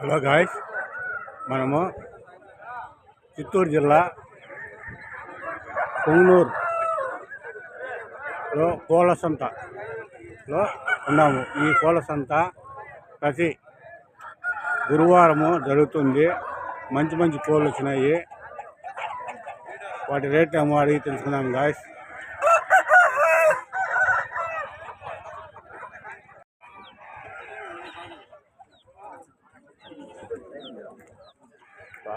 Hello guys మనము చిత్తూరు జిల్లా పొంగనూరులో కోళ్ళ సంతలో ఉన్నాము. ఈ కోళ్ళ సంత ప్రతి గురువారము జరుగుతుంది. మంచి మంచి కోళ్ళు వచ్చినాయి. వాటి రేట్ ఏమో అడిగి తెలుసుకుందాం గాయస్.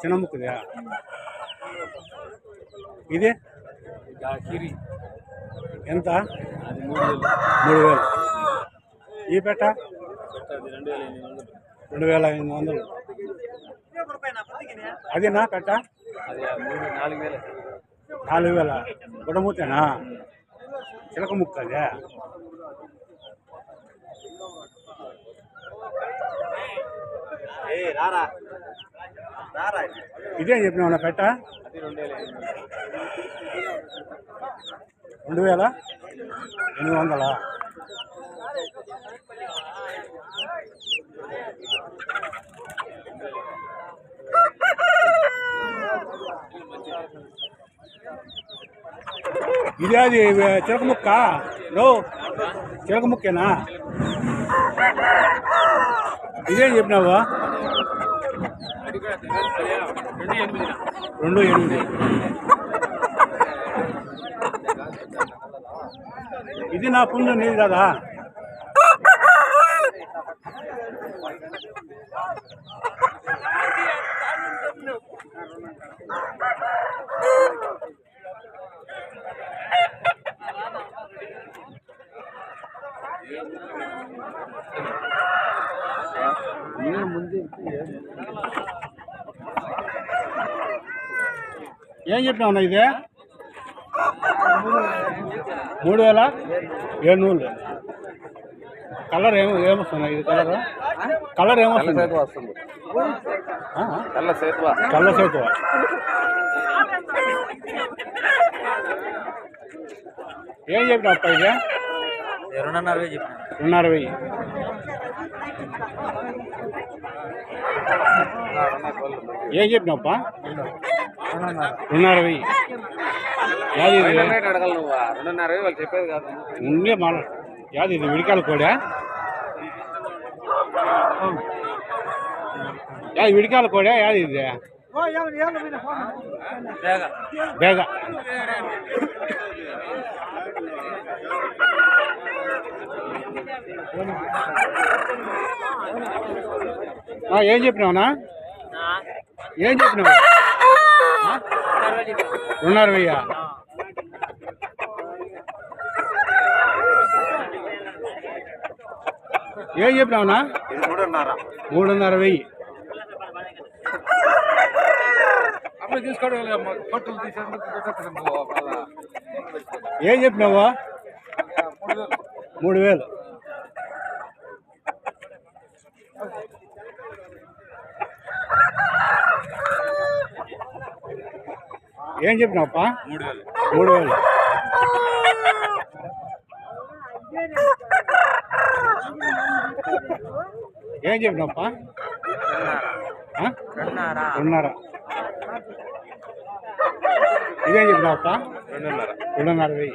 చిన్న ముక్కుదా ఇది ఎంత? అది మూడు వేలు. మూడు వేలు. ఈ పెట్ట? రెండు వేల ఎనిమిది వందలు. అది నా పెట్ట? నాలుగు వేలు. నాలుగు వేల. గుడమూతేనా? చిలక ముక్క అదే రారా. ఇదేం చెప్పినావు నా పెట్ట అది రెండు వేల? ఎనిమిది వందలు రెండు వేల ఎనిమిది వందలా? ఇది అది చిలక ముక్క? రో చిలక ముక్కేనా? ఇదేం చెప్పినావు? అది కూడా రెండు ఎనిమిది. ఇది నా పుణ్యం నీది కదా? ముందు ఏం చెప్పినావు ఇది? మూడు వేల? ఏడు నూలు? కలర్ ఏమో ఏమొస్తుంది ఇది కలర్? కలర్ ఏమొస్తుంది? కళ్ళ సేతువా కళ్ళ సేతు ఏం చెప్పినావు అప్ప ఇది? రెండున్నర వేలు చెప్పిన. రెండున్నర వెయ్యి ఏం చెప్పినావప్ప రెండున్నర వెయ్యి యాది ఇది అడగల నువ్వు రెండున్నర వేలు వాళ్ళు చెప్పేది కాదు ఉండే మన యాది ఇది విడికాల కోడా యాది విడికాల కోడా యాది ఇది బేగ ఆ, ఏం చెప్పినావునా ఏం చెప్పినావు ఆ? రెండున్నర వెయ్యా ఏం చెప్పినావునా? ఇది మూడున్నర వెయ్యి. అప్పుడు తీసుకోవడం ఏం చెప్పినావు? మూడు వేలు. ఏం చెప్పినావప్పా? మూడు వేలు ఏం చెప్పినావప్పా? రెండున్నర. ఇదేం చెప్పినావప్పా? రెండున్నర. రెండున్నర వెయ్యి.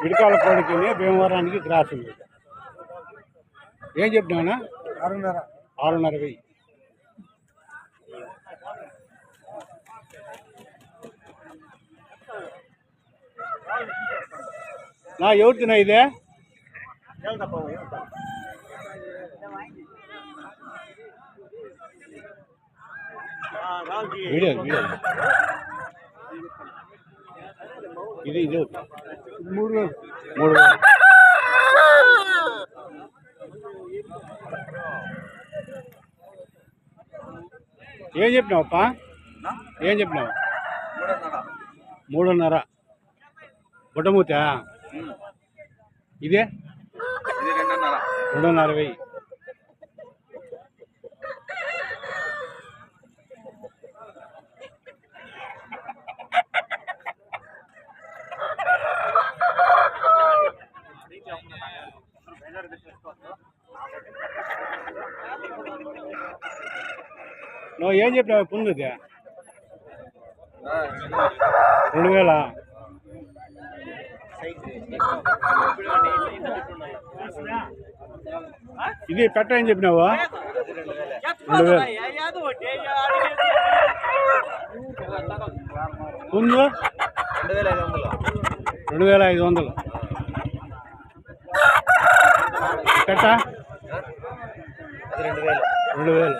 ఇడికాల కోడికి భీమవరానికి క్రాస్ ఉంది ఏం చెప్పినావునా ఆరున్నర ఆరున్నర వెయ్యి నా ఎవరిదినా ఇదే వీడియో వీడియో ఇది ఇది ఒకటి. మూడు వేలు. మూడు వేలు. ఏం చెప్పినావప్ప? ఏం చెప్పినావు? మూడున్నర. బుట్టమూత ఇదే? రెండున్నర వెయ్యి నువ్వు ఏం చెప్పినావు? పుందుది రెండు వేల ఇది పెట్ట ఏం చెప్పినావు? రెండు వేలు పుందు రెండు వేల ఐదు వందలు. పెట్ట రెండు వేలు రెండు వేలు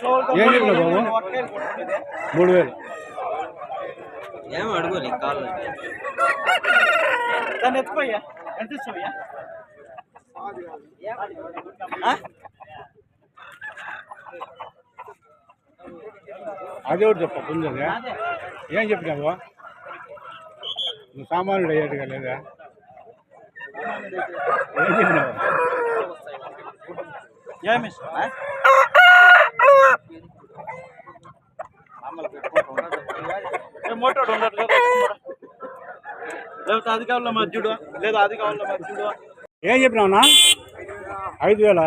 ఏం చెప్పినావు బాబు? మూడు వేలు ఏం అడుగు నీకు కాళ్ళు దాన్ని ఎత్తుకోయ్యా? ఎంత ఇస్తావయ్యా? అదే ఒకటి చెప్ప పుంజది ఏం చెప్పినావు నువ్వు సామాన్యుడు అయ్యేట్టుగా లేదా? ఏం చెప్పినావు? ఏమి మోటార్ ఉండదు. లేకపోతే అది కావాలా మధ్యుడు? లేదా అది కావాలా మధ్యుడు? ఏం చెప్పినావునా ఐదు వేలా?